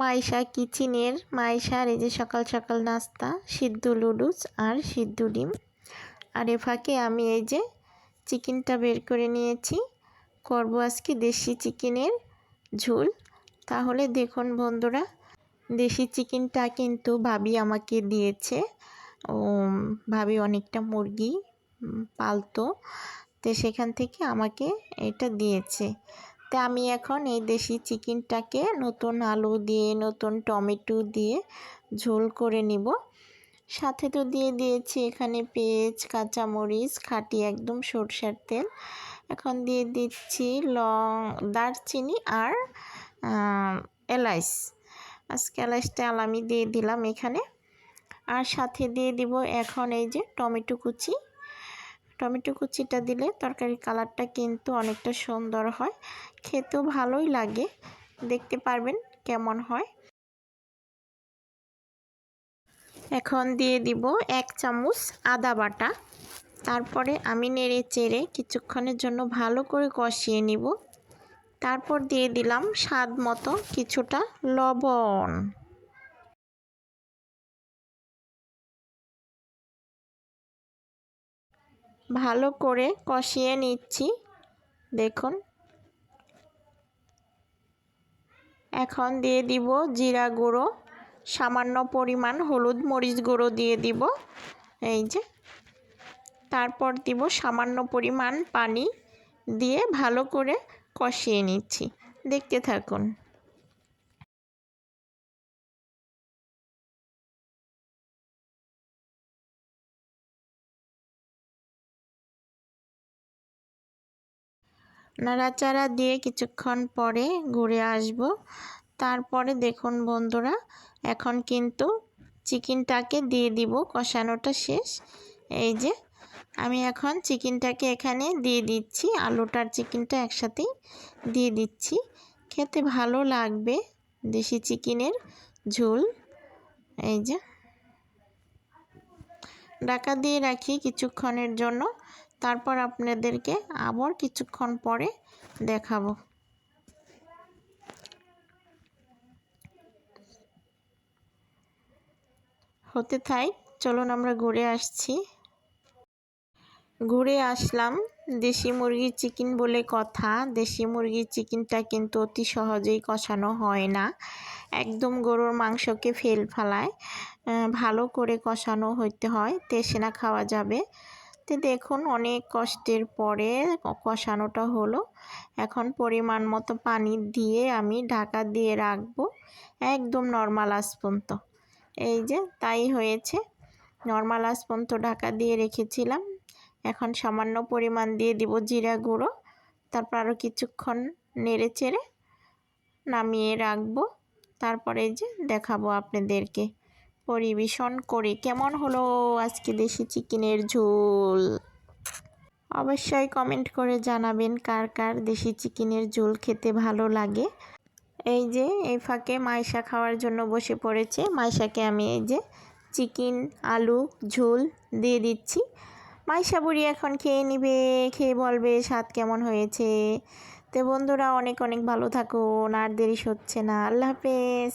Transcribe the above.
মাইশা কিচেনের, মাইশার এই যে সকাল সকাল নাস্তা, সিদ্ধ লুডুস আর সিদ্ধ ডিম। আর এ ফাঁকে আমি এই যে চিকেনটা বের করে নিয়েছি। করব আজকে দেশি চিকেনের ঝোল। তাহলে দেখুন বন্ধুরা, দেশি চিকেনটা কিন্তু ভাবি আমাকে দিয়েছে। ও, ভাবি অনেকটা মুরগি পালতো। তো সেখান থেকে আমাকে এটা দিয়েছে। তো আমি এখন এই দেশি চিকেনটাকে নতুন আলু দিয়ে, নতুন টমেটো দিয়ে ঝোল করে নিব। সাথে তো দিয়ে দিয়েছি এখানে পেঁয়াজ, কাঁচামরিচ, খাটি একদম সরষের তেল। এখন দিয়ে দিচ্ছি লং, দারচিনি আর এলাইচ। আজকে এলাইচটা আমি দিয়ে দিলাম এখানে। আর সাথে দিয়ে দিব এখন এই যে টমেটো কুচি। টমেটো কুচিটা দিলে তরকারির কালারটা কিন্তু অনেকটা সুন্দর হয়। খেতেও ভালোই লাগে। দেখতে পারবেন কেমন হয়। এখন দিয়ে দিব এক চামচ আদা বাটা। তারপরে আমি নেড়ে চেড়ে কিছুক্ষণের জন্য ভালো করে কষিয়ে নিব। তারপর দিয়ে দিলাম স্বাদ মতো কিছুটা লবণ। ভালো করে কষিয়ে নিচ্ছি। দেখুন এখন দিয়ে দিব জিরা গুঁড়ো, সামান্য পরিমাণ হলুদ মরিচ গুঁড়ো দিয়ে দিব, এই যে। তারপর দিব সামান্য পরিমাণ পানি দিয়ে ভালো করে কষিয়ে নিচ্ছি। দেখতে থাকুন। নাড়াচাড়া দিয়ে কিছুক্ষণ পরে ঘুরে আসব। তারপরে দেখুন বন্ধুরা, এখন কিন্তু চিকেনটাকে দিয়ে দিব, কষানোটা শেষ। এই যে, আমি এখন চিকেনটাকে এখানে দিয়ে দিচ্ছি আলুটার চিকেনটা একসাথেই দিয়ে দিচ্ছি। খেতে ভালো লাগবে দেশি চিকেনের ঝোল। এই যে, ঢাকা দিয়ে রাখি কিছুক্ষণের জন্য। তারপর আপনাদেরকে আবার কিছুক্ষণ পরে দেখাবো। হতে থাই, চলুন আমরা ঘুরে আসছি। ঘুরে আসলাম দেশি মুরগির চিকেন বলে কথা। দেশি মুরগির চিকেনটা কিন্তু অতি সহজেই কষানো হয় না। একদম গরুর মাংসকে ফেল ফেলায় ভালো করে কষানো হইতে হয়, তেসে না খাওয়া যাবে। তো দেখুন অনেক কষ্টের পরে কষানোটা হলো। এখন পরিমাণ মতো পানি দিয়ে আমি ঢাকা দিয়ে রাখব একদম নর্মাল আস পর্যন্ত এই যে তাই হয়েছে। নর্মাল আস পর্যন্ত ঢাকা দিয়ে রেখেছিলাম। এখন সামান্য পরিমাণ দিয়ে দিব জিরা গুঁড়ো। তারপর আরও কিছুক্ষণ নেড়ে চেড়ে নামিয়ে রাখব। তারপরে যে দেখাবো আপনাদেরকে। পরিবেশন করে। কেমন হলো আজকে দেশি চিকেনের ঝোল? অবশ্যই কমেন্ট করে জানাবেন কার কার দেশি চিকেনের ঝোল খেতে ভালো লাগে। এই যে, এই ফাঁকে মাইশা খাওয়ার জন্য বসে পড়েছে। মাইশাকে আমি এই যে চিকেন, আলু, ঝোল দিয়ে দিচ্ছি। মাইশা বুড়ি এখন খেয়ে নিবে, খেয়ে বলবে স্বাদ কেমন হয়েছে। তো বন্ধুরা অনেক অনেক ভালো থাকুন, আর দেরি হচ্ছে না। আল্লাহ হাফেজ।